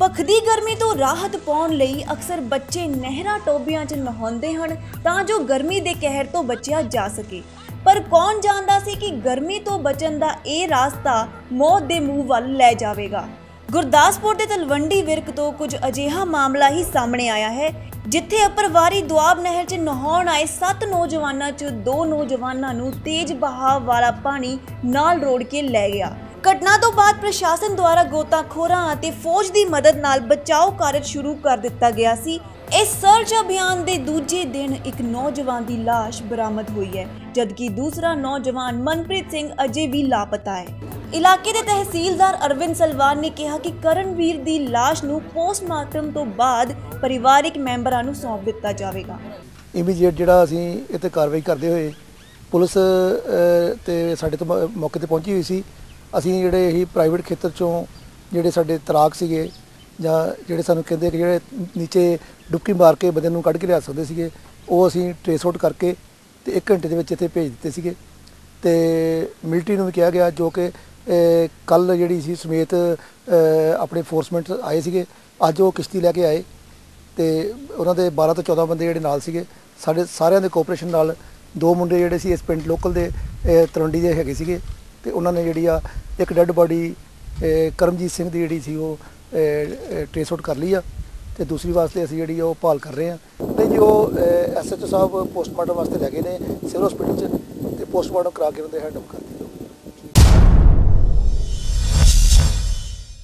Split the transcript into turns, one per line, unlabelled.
ਭਖਦੀ ਗਰਮੀ ਤੋਂ ਰਾਹਤ ਪਾਉਣ ਲਈ ਅਕਸਰ ਬੱਚੇ ਨਹਿਰਾਂ ਟੋਬਿਆਂ 'ਚ ਨਹਾਉਂਦੇ ਹਨ ਤਾਂ ਜੋ ਗਰਮੀ ਦੇ ਕਹਿਰ ਤੋਂ ਬਚਿਆ ਜਾ ਸਕੇ। ਪਰ ਕੌਣ ਜਾਣਦਾ ਸੀ ਕਿ ਗਰਮੀ ਤੋਂ ਬਚਣ ਦਾ ਇਹ ਰਾਸਤਾ ਮੌਤ ਦੇ ਮੂੰਹ ਵੱਲ ਲੈ ਜਾਵੇਗਾ? ਗੁਰਦਾਸਪੁਰ ਦੇ ਤਲਵੰਡੀ ਵਿਰਕ ਤੋਂ ਕੁਝ ਅਜਿਹਾ ਮਾਮਲਾ ਹੀ ਸਾਹਮਣੇ ਆਇਆ ਹੈ, ਜਿੱਥੇ ਅਪਰਵਾਰੀ ਦੁਆਬ ਨਹਿਰ 'ਚ ਨਹਾਉਣ ਆਏ 7 ਨੌਜਵਾਨਾਂ 'ਚ ਦੋ ਨੌਜਵਾਨਾਂ ਨੂੰ ਤੇਜ਼ ਬਹਾਵ ਵਾਲਾ ਪਾਣੀ ਨਾਲ ਰੋੜ ਕੇ ਲੈ ਗਿਆ। ਘਟਨਾ ਤੋਂ ਬਾਅਦ ਪ੍ਰਸ਼ਾਸਨ ਦੁਆਰਾ ਗੋਤਾਖੋਰਾਂ ਅਤੇ ਫੌਜ ਦੀ ਮਦਦ ਨਾਲ ਬਚਾਓ ਕਾਰਜ ਸ਼ੁਰੂ ਕਰ ਦਿੱਤਾ ਗਿਆ ਸੀ। ਇਸ ਸਰਚ ਅਭਿਆਨ ਦੇ ਦੂਜੇ ਦਿਨ ਇੱਕ ਨੌਜਵਾਨ ਦੀ ਲਾਸ਼ ਬਰਾਮਦ ਹੋਈ ਹੈ, ਜਦਕਿ ਦੂਸਰਾ ਨੌਜਵਾਨ ਮਨਪ੍ਰੀਤ ਸਿੰਘ ਅਜੇ ਵੀ ਲਾਪਤਾ ਹੈ। ਇਲਾਕੇ ਦੇ ਤਹਿਸੀਲਦਾਰ ਅਰਵਿੰਦ ਸਲਵਾਨ ਨੇ ਕਿਹਾ ਕਿ ਕਰਨਵੀਰ ਦੀ ਲਾਸ਼ ਨੂੰ ਪੋਸਟਮਾਰਟਮ ਤੋਂ ਬਾਅਦ ਪਰਿਵਾਰਕ ਮੈਂਬਰਾਂ ਨੂੰ ਸੌਂਪ ਦਿੱਤਾ ਜਾਵੇਗਾ।
ਇਮੀਡੀਏਟ ਜਿਹੜਾ ਅਸੀਂ ਇਹ ਕਾਰਵਾਈ ਕਰਦੇ ਹੋਏ ਪੁਲਿਸ ਤੇ ਸਾਡੇ ਤੋਂ ਮੌਕੇ ਤੇ ਪਹੁੰਚੀ ਹੋਈ ਸੀ। ਅਸੀਂ ਜਿਹੜੇ ਇਹੀ ਪ੍ਰਾਈਵੇਟ ਖੇਤਰ ਚੋਂ ਜਿਹੜੇ ਸਾਡੇ ਤਰਾਕ ਸੀਗੇ ਜਾਂ ਜਿਹੜੇ ਸਾਨੂੰ ਕਹਿੰਦੇ ਕਿ ਜਿਹੜੇ ਨੀਚੇ ਡੁਬਕੀ ਮਾਰ ਕੇ ਬੰਦੇ ਨੂੰ ਕੱਢ ਕੇ ਲਿਆ ਸਕਦੇ ਸੀਗੇ, ਉਹ ਅਸੀਂ ਟ੍ਰੇਸ ਆਊਟ ਕਰਕੇ ਤੇ 1 ਘੰਟੇ ਦੇ ਵਿੱਚ ਇੱਥੇ ਭੇਜ ਦਿੱਤੇ ਸੀਗੇ। ਤੇ ਮਿਲਟਰੀ ਨੂੰ ਵੀ ਕਿਹਾ ਗਿਆ ਜੋ ਕਿ ਕੱਲ ਜਿਹੜੀ ਸੀ ਸਮੇਤ ਆਪਣੇ ਫੋਰਸਮੈਂਟ ਆਏ ਸੀਗੇ। ਅੱਜ ਉਹ ਕਿਸ਼ਤੀ ਲੈ ਕੇ ਆਏ ਤੇ ਉਹਨਾਂ ਦੇ 12 ਤੋਂ 14 ਬੰਦੇ ਜਿਹੜੇ ਨਾਲ ਸੀਗੇ, ਸਾਡੇ ਸਾਰਿਆਂ ਦੇ ਕੋਆਪਰੇਸ਼ਨ ਨਾਲ ਦੋ ਮੁੰਡੇ ਜਿਹੜੇ ਸੀ ਇਸ ਪਿੰਡ ਲੋਕਲ ਦੇ ਤਰੰਡੀ ਦੇ ਹੈਗੇ ਸੀਗੇ। ਤੇ ਉਹਨਾਂ ਨੇ ਜਿਹੜੀ ਆ ਇੱਕ ਡੈੱਡ ਬਾਡੀ ਕਰਮਜੀਤ ਸਿੰਘ ਦੀ ਜਿਹੜੀ ਸੀ ਉਹ ਟ੍ਰੇਸ ਆਊਟ ਕਰ ਲਈ ਆ ਤੇ ਦੂਸਰੀ ਵਾਸਤੇ ਅਸੀਂ ਜਿਹੜੀ ਆ ਉਹ ਭਾਲ ਕਰ ਰਹੇ ਆ। ਨਹੀਂ ਜੀ ਉਹ ਐਸਐਚਓ ਸਾਹਿਬ ਪੋਸਟਮਾਰਟਮ ਵਾਸਤੇ ਲੈ ਗਏ ਨੇ ਸਿਵਲ ਹਸਪੀਟਲ 'ਚ ਤੇ ਪੋਸਟਮਾਰਟਮ ਕਰਾ ਕੇ ਉਹਨਾਂ ਦੇ ਹੈਂਡ ਕਰ